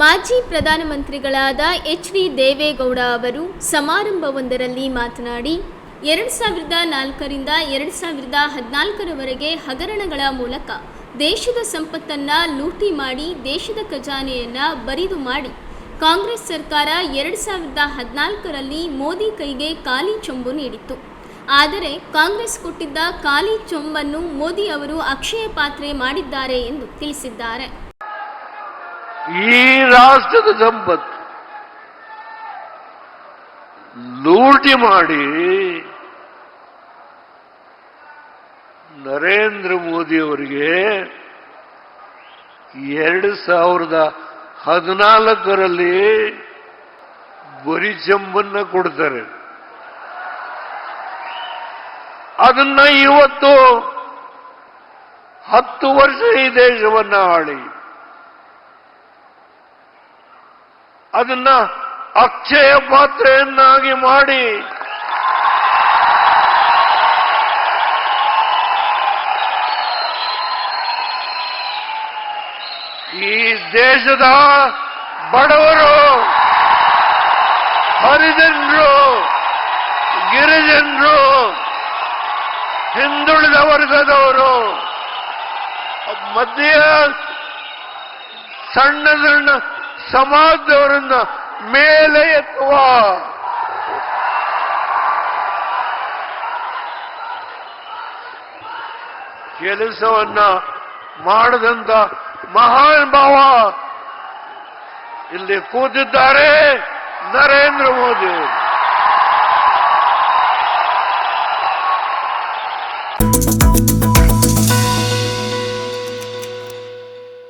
ಮಾಜಿ ಪ್ರಧಾನಮಂತ್ರಿಗಳಾದ H D Deve Gowda ಅವರು ಸಮಾರಂಭವೊಂದರಲ್ಲಿ ಮಾತನಾಡಿ, ಎರಡು ಸಾವಿರದ ನಾಲ್ಕರಿಂದ ಎರಡು ಸಾವಿರದ ಹದಿನಾಲ್ಕರವರೆಗೆ ಹಗರಣಗಳ ಮೂಲಕ ದೇಶದ ಸಂಪತ್ತನ್ನ ಲೂಟಿ ಮಾಡಿ, ದೇಶದ ಖಜಾನೆಯನ್ನ ಬರಿದು ಮಾಡಿ, ಕಾಂಗ್ರೆಸ್ ಸರ್ಕಾರ ಎರಡು ಸಾವಿರದ ಹದಿನಾಲ್ಕರಲ್ಲಿ ಮೋದಿ ಕೈಗೆ ಖಾಲಿ ಚೊಂಬು ನೀಡಿತ್ತು. ಆದರೆ ಕಾಂಗ್ರೆಸ್ ಕೊಟ್ಟಿದ್ದ ಖಾಲಿ ಚೊಂಬನ್ನು ಮೋದಿ ಅವರು ಅಕ್ಷಯ ಪಾತ್ರೆ ಮಾಡಿದ್ದಾರೆ ಎಂದು ತಿಳಿಸಿದ್ದಾರೆ. ಈ ರಾಷ್ಟ್ರದ ಸಂಪತ್ತು. ಲೂಟಿ ಮಾಡಿ ನರೇಂದ್ರ ಮೋದಿಯವರಿಗೆ ಎರಡು ಸಾವಿರದ ಹದಿನಾಲ್ಕರಲ್ಲಿ ಬರಿ ಚೆಂಬನ್ನ ಕೊಡ್ತಾರೆ. ಅದನ್ನ ಇವತ್ತು ಹತ್ತು ವರ್ಷ ಈ ದೇಶವನ್ನ ಆಳಿ. ಅದನ್ನ ಅಕ್ಷಯ ಪಾತ್ರೆಯನ್ನಾಗಿ ಮಾಡಿ. ಈ ದೇಶದ ಬಡವರು ಹರಿಜನರು ಗಿರಿಜನರು ಹಿಂದುಳಿದ ವರ್ಗದವರು ಮಧ್ಯ ಸಣ್ಣ ಸಣ್ಣ ಸಮಾಜದವರನ್ನ ಮೇಲೆ ಎತ್ತುವ ಕೆಲಸವನ್ನ ಮಾಡದಂತ ಮಹಾನ್ ಭಾವ ಇಲ್ಲಿ ಕೂತಿದ್ದಾರೆ ನರೇಂದ್ರ ಮೋದಿ.